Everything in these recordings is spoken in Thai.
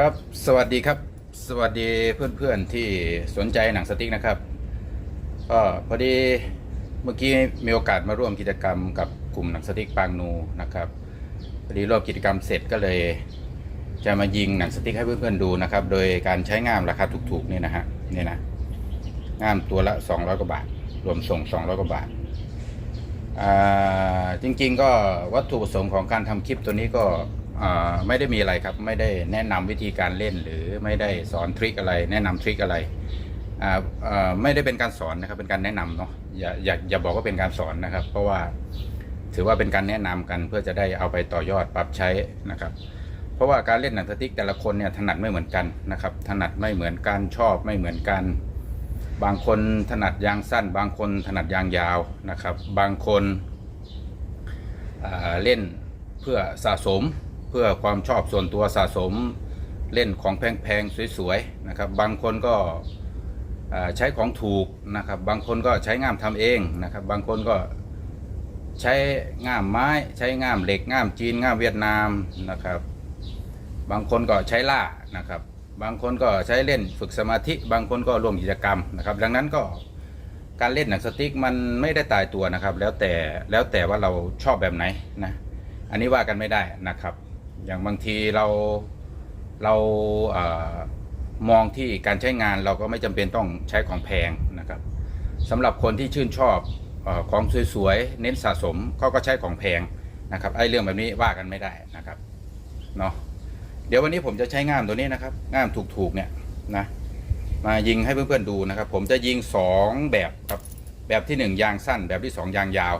ครับสวัสดีครับ สวัสดีเพื่อนๆที่สนใจหนังสติ๊กนะครับก็พอดีเมื่อกี้มีโอกาสมาร่วมกิจกรรมกับกลุ่มหนังสติ๊กปางนูนะครับพอดีร่วมกิจกรรมเสร็จก็เลย จะมายิงหนังสติ๊กให้เพื่อนๆดูนะครับ โดยการใช้ง่ามราคาถูกๆนี่นะฮะนี่นะง่ามตัวละ 200กว่าบาท รวมส่ง 200กว่าบาทจริงๆก็วัตถุประสงค์ของการทำคลิปตัวนี้ก็ ไม่ได้มีอะไรครับ ไม่ได้แนะนำวิธีการเล่น หรือไม่ได้สอนทริคอะไร แนะนำทริคอะไรไม่ได้เป็นการสอนนะครับเป็นการแนะนำเนาะอย่าอย่าอย่าบอกว่าเป็นการสอนนะครับ เพราะว่าถือว่าเป็นการแนะนำกันเพื่อจะได้เอาไปต่อยอดปรับใช้นะครับ เพราะว่าการเล่นหนังสติ๊กแต่ละคนเนี่ยถนัดไม่เหมือนกันนะครับ ถนัดไม่เหมือนกันชอบไม่เหมือนกัน บางคนถนัดยางสั้น บางคนถนัดยางยาวนะครับ บางคนเล่นเพื่อสะสม พื่อความชอบส่วนตัวสะสมเล่นของแพงๆสวยๆนะครับ บางคนก็ใช้ของถูกนะครับ บางคนก็ใช้ง่ามทำเองนะครับ บางคนก็ใช้ง่ามไม้ใช้ง่ามเหล็กง่ามจีนง่ามเวียดนามนะครับ บางคนก็ใช้ล่านะครับ บางคนก็ใช้เล่นฝึกสมาธิ บางคนก็ร่วมกิจกรรมนะครับ ดังนั้นก็การเล่นหนังสติ๊กมันไม่ได้ตายตัวนะครับ แล้วแต่แล้วแต่ว่าเราชอบแบบไหนนะอันนี้ว่ากันไม่ได้นะครับ อย่างบางทีเราเราเออมองที่การใช้งานเราก็ไม่จำเป็นต้องใช้ของแพงนะครับสำหรับคนที่ชื่นชอบอของสวยๆ เน้นสะสมเขาก็ใช้ของแพงนะครับไอ้เรื่องแบบนี้ว่ากันไม่ได้นะครับเนาะเดี๋ยววันนี้ผมจะใช้ง่ามตัวนี้นะครับง่ามถูกๆเนี่ยนะมายิงให้เพื่อนๆดูนะครับ ผมจะยิงสองแบบครับแบบที่หนึ่งยางสั้น แบบที่สองยางยาว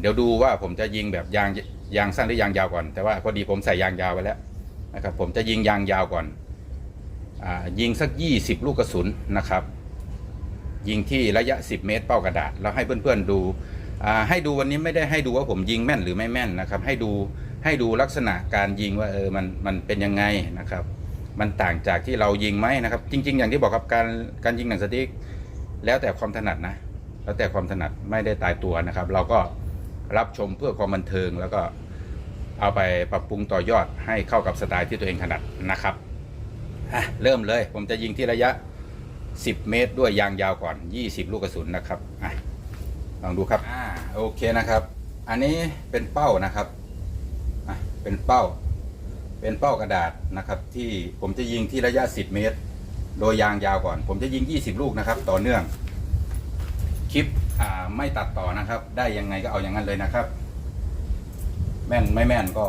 เดี๋ยวดูว่าผมจะยิงแบบยาง ยางสั้นหรือยางยาวก่อน แต่ว่าพอดีผมใส่ยางยาวไว้แล้วนะครับผมจะยิงยางยาวก่อนอยิงสัก 20 ลูกกระสุนนะครับ ยิงที่ระยะ 10 เมตร เป้ากระดาษ แล้วให้เพื่อนๆดูให้ดูวันนี้ไม่ได้ให้ดูว่าผมยิงแม่นหรือไม่แม่นนะครับ ให้ดูให้ดูลักษณะการยิงว่าเออมันมันเป็นยังไงนะครับ มันต่างจากที่เรายิงไหมนะครับ จริง ๆ อย่างที่บอกครับการการยิงหนังสติ๊กแล้วแต่ความถนัดนะ แล้วแต่ความถนัดไม่ได้ตายตัวนะครับ เราก็ รับชมเพื่อความบันเทิง แล้วก็เอาไปปรับปรุงต่อยอดให้เข้ากับสไตล์ที่ตัวเองถนัดนะครับอะเริ่มเลยผมจะยิงที่ระยะ 10 เมตร ด้วยยางยาวก่อน 20 ลูกกระสุนนะครับอะลองดูครับอ่าโอเคนะครับ อันนี้เป็นเป้านะครับอะเป็นเป้า เป็นเป้ากระดาษนะครับ ที่ผมจะยิงที่ระยะ 10 เมตร โดยยางยาวก่อน ผมจะยิง 20 ลูกนะครับ ต่อเนื่องคลิป อ่าไม่ตัดต่อนะครับ ได้ยังไงก็เอาอย่างนั้นเลยนะครับ แม่นไม่แม่นก็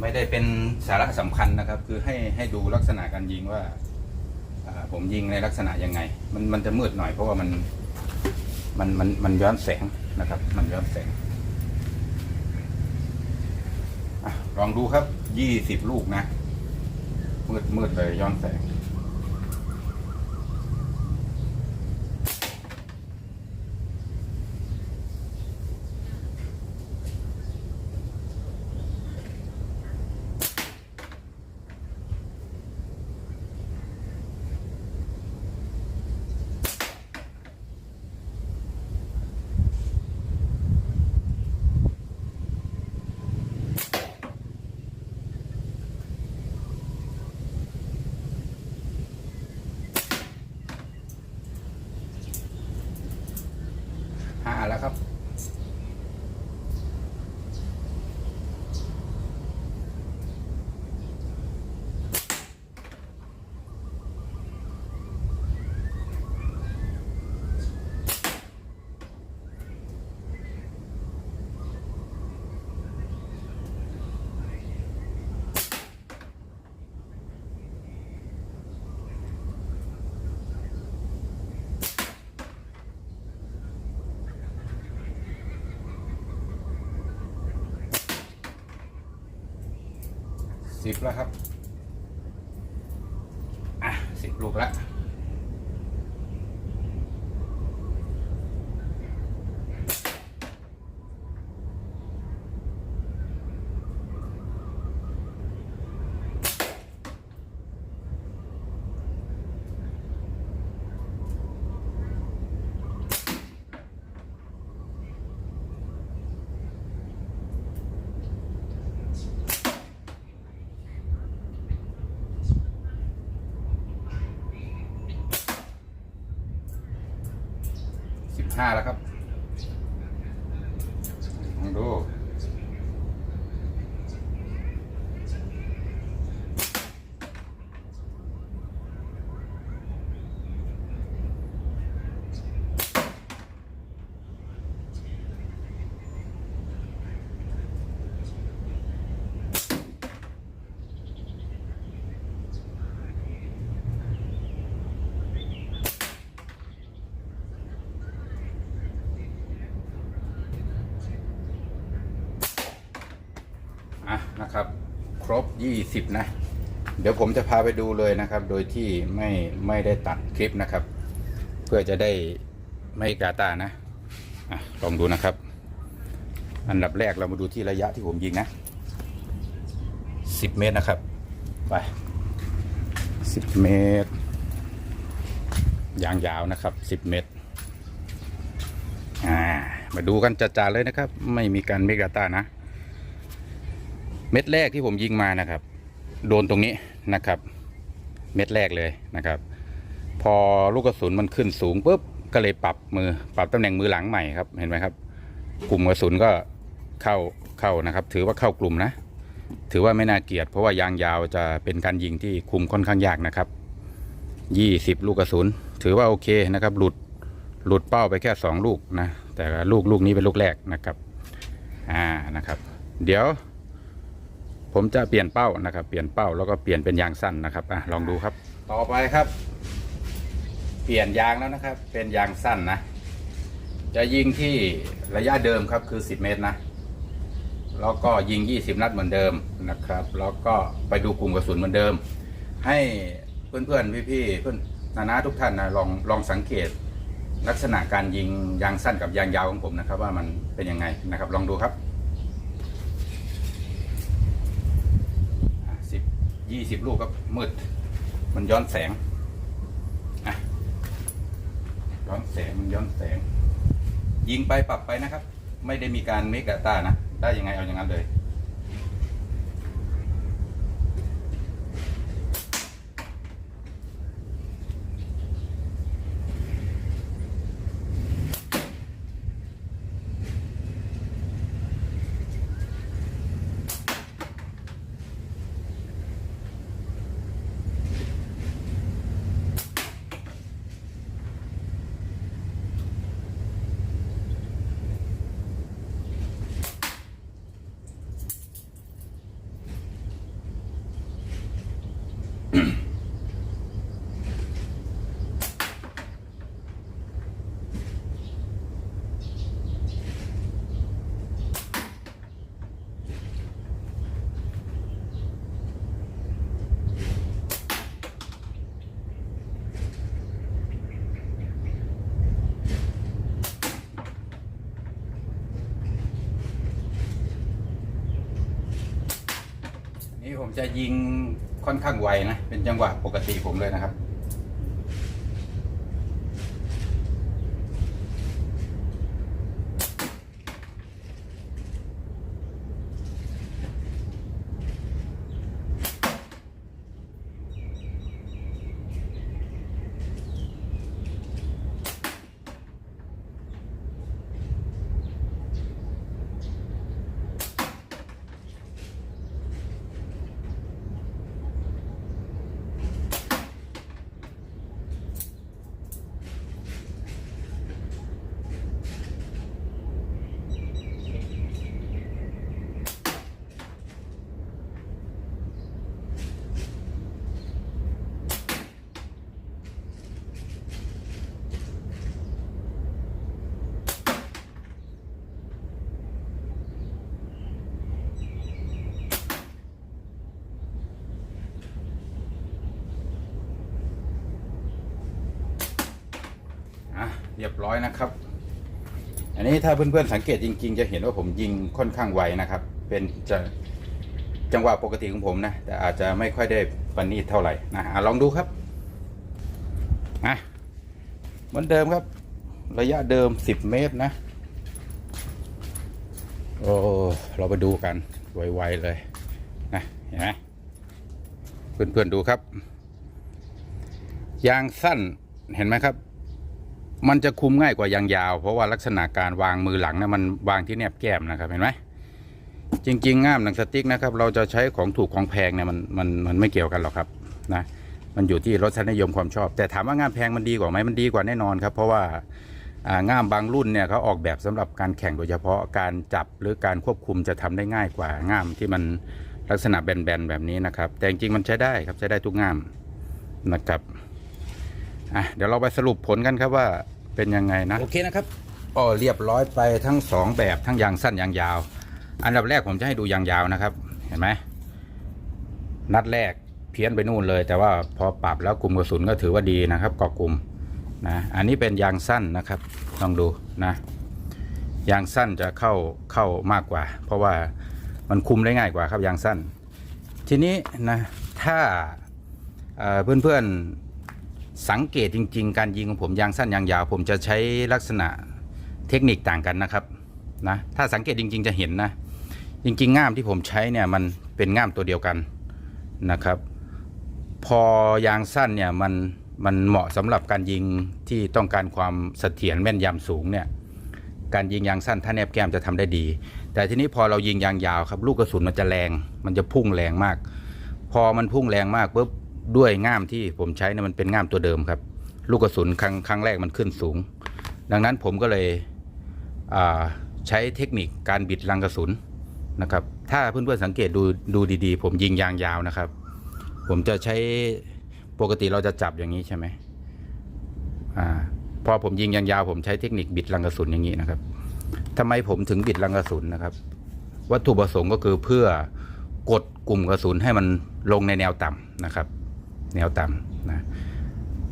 ไม่ได้เป็นสาระสำคัญนะครับ คือให้ให้ดูลักษณะการยิงว่าผมยิงในลักษณะยังไง มันมันจะมืดหน่อยเพราะว่ามันมันมันมันย้อนแสงนะครับ มันย้อนแสงอลองดูครับยี่สิบลูกนะมืดมืดเลยย้อนแสง สิบแล้วครับ อะสิบลูกแล้ว อ ห้าแล้วครับลองดู อะนะครับ ครบ 20 นะ เดี๋ยวผมจะพาไปดูเลยนะครับ โดยที่ไม่ไม่ได้ตัดคลิปนะครับ เพื่อจะได้ไม่กาตานะอะลองดูนะครับ อันดับแรกเรามาดูที่ระยะที่ผมยิงนะ 10 เมตรนะครับ ไป 10 เมตร ยางยาวนะครับ 10 เมตรอ่ามาดูกันจัดๆเลยนะครับ ไม่มีการเมกาตานะ เม็ดแรกที่ผมยิงมานะครับ โดนตรงนี้นะครับ เม็ดแรกเลยนะครับ พอลูกกระสุนมันขึ้นสูงปุ๊บก็เลยปรับมือปรับตำแหน่งมือหลังใหม่ครับเห็นไหมครับ กลุ่มกระสุนก็เข้าเข้านะครับ ถือว่าเข้ากลุ่มนะ ถือว่าไม่น่าเกลียดเพราะว่ายางยาวจะเป็นการยิงที่คุมค่อนข้างยากนะครับยี่สิบลูกกระสุน ถือว่าโอเคนะครับ หลุดหลุดเป้าไปแค่สองลูกนะ แต่ลูกลูกนี้เป็นลูกแรกนะครับ อ่านะครับ เดี๋ยว ผมจะเปลี่ยนเป้านะครับ เปลี่ยนเป้าแล้วก็เปลี่ยนเป็นยางสั้นนะครับอะลองดูครับ ต่อไปครับ เปลี่ยนยางแล้วนะครับ เป็นยางสั้นนะ จะยิงที่ระยะเดิมครับคือ 10 เมตรนะ แล้วก็ยิง 20 นัดเหมือนเดิมนะครับ แล้วก็ไปดูกลุ่มกระสุนเหมือนเดิม ให้เพื่อนๆพี่ๆเพื่อนนานาทุกท่านนะลองลองสังเกตลักษณะการยิงยางสั้นกับยางยาวของผมนะครับ ว่ามันเป็นยังไงนะครับ ลองดูครับสิบ ยี่สิบลูกก็มืด มันย้อนแสงอะย้อนแสงมันย้อนแสง ยิงไปปรับไปนะครับ ไม่ได้มีการเมกะตานะ ได้ยังไงเอาอย่างนั้นเลย จะยิงค่อนข้างไวนะ เป็นจังหวะปกติผมเลยนะครับ รียบร้อยนะครับ อันนี้ถ้าเพื่อนๆสังเกตจริง ๆ จะเห็นว่าผมยิงค่อนข้างไวนะครับ เป็นจะจังหวะปกติของผมนะ แต่อาจจะไม่ค่อยได้ปานนีตเท่าไหร่นะอลองดูครับอะเหมือนเดิมครับ ระยะเดิม 10 เมตรนะ โอ้เราไปดูกันไวๆเลยนะเห็นไหมเพื่อนๆดูครับ ยางสั้นเห็นไหมครับ มันจะคุมง่ายกว่ายางยาว เพราะว่าลักษณะการวางมือหลังนะมันวางที่แนบแก้มนะครับเห็นไหมจริง ๆ ง่ามหนังสติ๊กนะครับ เราจะใช้ของถูกของแพงเนี่ยมันมันมันไม่เกี่ยวกันหรอกครับนะมันอยู่ที่รสนิยมความชอบ แต่ถามว่าง่ามแพงมันดีกว่าไหมมันดีกว่าแน่นอนครับ เพราะว่าง่ามบางรุ่นเนี่ยเขาออกแบบสำหรับการแข่งโดยเฉพาะการจับหรือการควบคุมจะทำได้ง่ายกว่าง่ามที่มันลักษณะแบนๆแบบนี้นะครับ แต่จริงๆมันใช้ได้ครับใช้ได้ทุกง่ามนะครับ อะเดี๋ยวเราไปสรุปผลกันครับว่าเป็นยังไงนะโอเคนะครับอ๋อเรียบร้อยไปทั้งสองแบบทั้งยางสั้นยางยาว อันดับแรกผมจะให้ดูยางยาวนะครับ เห็นไหมนัดแรกเพี้ยนไปนู่นเลย แต่ว่าพอปรับแล้วกลุ่มกระสุนก็ถือว่าดีนะครับเกาะกลุ่มนะอันนี้เป็นยางสั้นนะครับลองดูนะยางสั้นจะเข้าเข้ามากกว่า เพราะว่ามันคุมได้ง่ายกว่าครับยางสั้น ทีนี้นะถ้าเอ่อเพื่อนๆ สังเกตจริง ๆ การยิงของผมยางสั้นยางยาว ผมจะใช้ลักษณะเทคนิคต่างกันนะครับนะถ้าสังเกตจริง ๆ จะเห็นนะ จริง ๆ ง่ามที่ผมใช้เนี่ยมันเป็นง่ามตัวเดียวกันนะครับ พอยางสั้นเนี่ยมันมันเหมาะสำหรับการยิงที่ต้องการความเสถียรแม่นยำสูงเนี่ยการยิงยางสั้นถ้าแนบแก้มจะทำได้ดี แต่ทีนี้พอเรายิงยางยาวครับลูกกระสุนมันจะแรง มันจะพุ่งแรงมาก พอมันพุ่งแรงมากปุ๊บ ด้วยง่ามที่ผมใช้เนี่ยมันเป็นง่ามตัวเดิมครับ ลูกกระสุนครั้งครั้งแรกมันขึ้นสูง ดังนั้นผมก็เลยใช้เทคนิคการบิดรังกระสุนนะครับ ถ้าเพื่อนๆสังเกตดูดูดีๆ ผมยิงยางยาวนะครับ ผมจะใช้ปกติเราจะจับอย่างนี้ใช่ไหมอ่าพอผมยิงยางยาวผมใช้เทคนิคบิดรังกระสุนอย่างนี้นะครับทำไมผมถึงบิดรังกระสุนนะครับ วัตถุประสงค์ก็คือเพื่อกดกลุ่มกระสุนให้มันลงในแนวต่ำนะครับ แนวต่ำนะ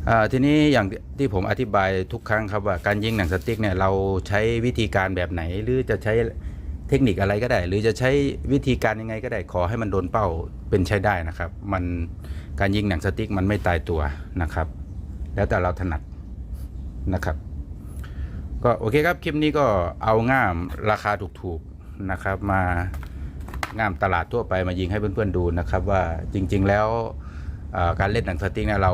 อ่าทีนี้อย่างที่ผมอธิบายทุกครั้งครับว่าการยิงหนังสติ๊กเนี่ยเราใช้วิธีการแบบไหน หรือจะใช้เทคนิคอะไรก็ได้ หรือจะใช้วิธีการยังไงก็ได้ขอให้มันโดนเป้าเป็นใช้ได้นะครับ มันการยิงหนังสติ๊กมันไม่ตายตัวนะครับ แล้วแต่เราถนัดนะครับ ก็โอเคครับคลิปนี้ก็เอาง่ามราคาถูกๆนะครับ มาง่ามตลาดทั่วไปมายิงให้เพื่อนๆดูนะครับ ว่าจริง ๆแล้ว การเล่นหนังสติ๊กเนี่ยเรา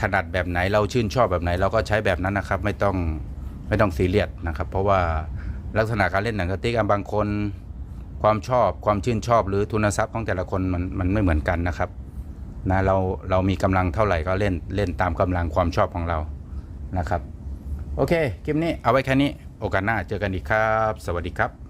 ถนัดแบบไหนเราชื่นชอบแบบไหน เราก็ใช้แบบนั้นนะครับ ไม่ต้องไม่ต้องซีเรียสนะครับ เพราะว่าลักษณะการเล่นหนังสติ๊กอะบางคนความชอบความชื่นชอบหรือทุนทรัพย์ของแต่ละคนมันมันไม่เหมือนกันนะครับนะเราเรามีกำลังเท่าไหร่ก็เล่นเล่นตามกำลังความชอบของเรานะครับ โอเคคลิปนี้เอาไว้แค่นี้โอกาสหน้าเจอกันอีกครับ สวัสดีครับ